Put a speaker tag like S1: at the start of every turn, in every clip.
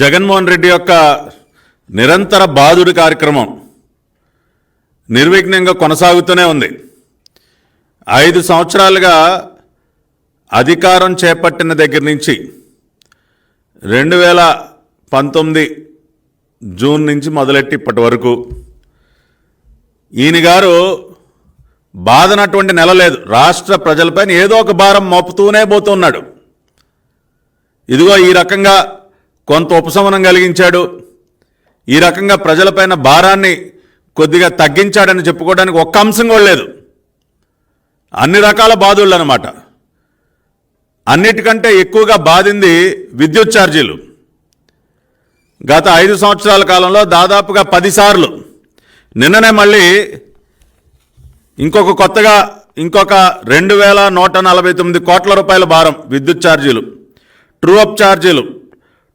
S1: జగన్మోహన్ రెడ్డి యొక్క నిరంతర బాధుడి కార్యక్రమం నిర్విఘ్నంగా కొనసాగుతూనే ఉంది. ఐదు సంవత్సరాలుగా అధికారం చేపట్టిన దగ్గర నుంచి రెండు వేల పంతొమ్మిది జూన్ నుంచి మొదలెట్టి ఇప్పటి వరకు ఈయన గారు బాధనటువంటి నెల లేదు. రాష్ట్ర ప్రజలపైన ఏదో ఒక భారం మోపుతూనే పోతున్నాడు ఇదిగో ఈ రకంగా కొంత ఉపశమనం కలిగించాడు. ఈ రకంగా ప్రజలపైన భారాన్ని కొద్దిగా తగ్గించాడని చెప్పుకోవడానికి ఒక్క అంశం కూడా లేదు. అన్ని రకాల బాధుళ్ళు అనమాట అన్నిటికంటే ఎక్కువగా బాధింది విద్యుత్ ఛార్జీలు. గత ఐదు సంవత్సరాల కాలంలో దాదాపుగా పదిసార్లు నిన్ననే మళ్ళీ ఇంకొక కొత్తగా ఇంకొక రెండు వేల నూట నలభై తొమ్మిది కోట్ల రూపాయల భారం విద్యుత్ ఛార్జీలు ట్రూ అప్ ఛార్జీలు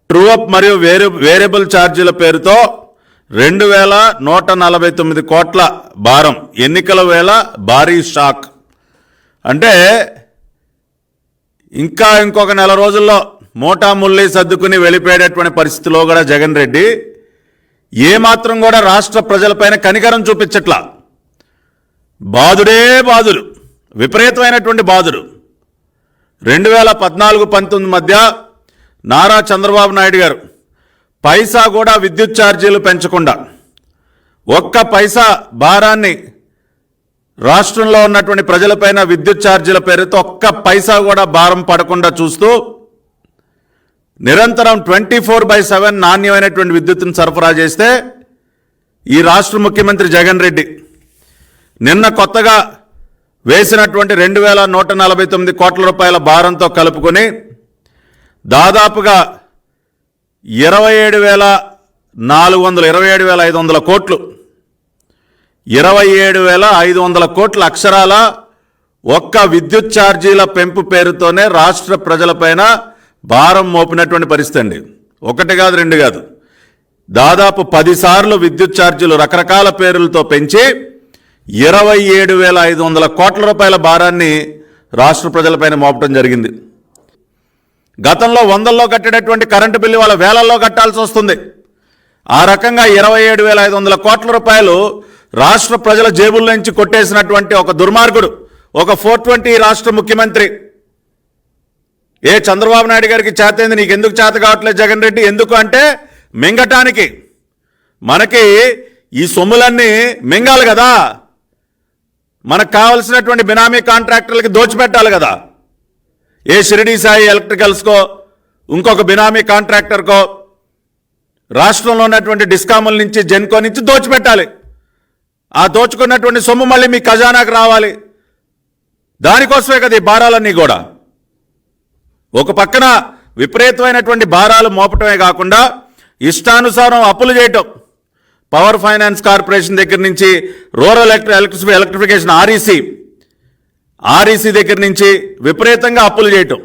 S1: ట్రూ అప్ మరియు వేరే వేరియబుల్ ఛార్జీల పేరుతో రెండు వేల నూట నలభై తొమ్మిది కోట్ల భారం. ఎన్నికల వేళ భారీ షాక్. అంటే ఇంకా ఇంకొక నెల రోజుల్లో మోటా ముల్లి సర్దుకుని వెళ్ళిపోయేటటువంటి పరిస్థితిలో కూడా జగన్ రెడ్డి ఏమాత్రం కూడా రాష్ట్ర ప్రజలపైన కనికరం చూపించట్లా. బాధుడే బాధుడు విపరీతమైనటువంటి బాధుడు రెండు వేల పద్నాలుగు పంతొమ్మిది మధ్య నారా చంద్రబాబు నాయుడు గారు పైసా కూడా విద్యుత్ ఛార్జీలు పెంచకుండా ఒక్క పైసా భారాన్ని రాష్ట్రంలో ఉన్నటువంటి ప్రజలపైన విద్యుత్ ఛార్జీల పేరుతో ఒక్క పైసా కూడా భారం పడకుండా చూస్తూ నిరంతరం ట్వంటీ ఫోర్ బై సెవెన్ నాణ్యమైనటువంటి విద్యుత్తును సరఫరా చేస్తే ఈ రాష్ట్ర ముఖ్యమంత్రి జగన్ రెడ్డి నిన్న కొత్తగా వేసినటువంటి రెండు వేల నూట నలభై తొమ్మిది కోట్ల రూపాయల భారంతో కలుపుకొని దాదాపుగా ఇరవై ఏడు వేల నాలుగు వందల ఇరవై ఏడు వేల ఐదు వందల కోట్లు. ఇరవై ఏడు వేల ఐదు వందల కోట్ల అక్షరాల ఒక్క విద్యుత్ ఛార్జీల పెంపు పేరుతోనే రాష్ట్ర ప్రజలపైన భారం మోపినటువంటి పరిస్థితి అండి. ఒకటి కాదు రెండు కాదు. దాదాపు పదిసార్లు విద్యుత్ ఛార్జీలు రకరకాల పేర్లతో పెంచి ఇరవై ఏడు వేల ఐదు వందల కోట్ల రూపాయల భారాన్ని రాష్ట్ర ప్రజలపైన మోపడం జరిగింది. గతంలో వందల్లో కట్టేటటువంటి కరెంటు బిల్లు వాళ్ళ వేలల్లో కట్టాల్సి వస్తుంది. ఆ రకంగా ఇరవై ఏడు వేల ఐదు వందల కోట్ల రూపాయలు రాష్ట్ర ప్రజల జేబుల నుంచి కొట్టేసినటువంటి ఒక దుర్మార్గుడు ఒక ఫోర్ ట్వంటీ రాష్ట్ర ముఖ్యమంత్రి. ఏ చంద్రబాబు నాయుడు గారికి చేతైంది నీకు ఎందుకు చేత కావట్లేదు జగన్ రెడ్డి? ఎందుకు అంటే మింగటానికి. మనకి ఈ సొమ్ములన్నీ మింగాలి కదా. మనకు కావలసినటువంటి బినామీ కాంట్రాక్టర్లకి దోచిపెట్టాలి కదా. ఏ షిరిడి సాయి ఎలక్ట్రికల్స్కో ఇంకొక బినామీ కాంట్రాక్టర్కో రాష్ట్రంలో ఉన్నటువంటి డిస్కాముల నుంచి జెన్కో నుంచి దోచిపెట్టాలి. ఆ దోచుకున్నటువంటి సొమ్ము మళ్ళీ మీ ఖజానాకు రావాలి. దానికోసమే కదా ఈ భారాలన్నీ కూడా. ఒక పక్కన విపరీతమైనటువంటి భారాలు మోపటమే కాకుండా ఇష్టానుసారం అప్పులు చేయటం. పవర్ ఫైనాన్స్ కార్పొరేషన్ దగ్గర నుంచి రూరల్ ఎలక్ట్రి ఎలక్ట్రిఫికేషన్ ఆర్ఈసీ ఆర్ఈసీ దగ్గర నుంచి విపరీతంగా అప్పులు చేయటం.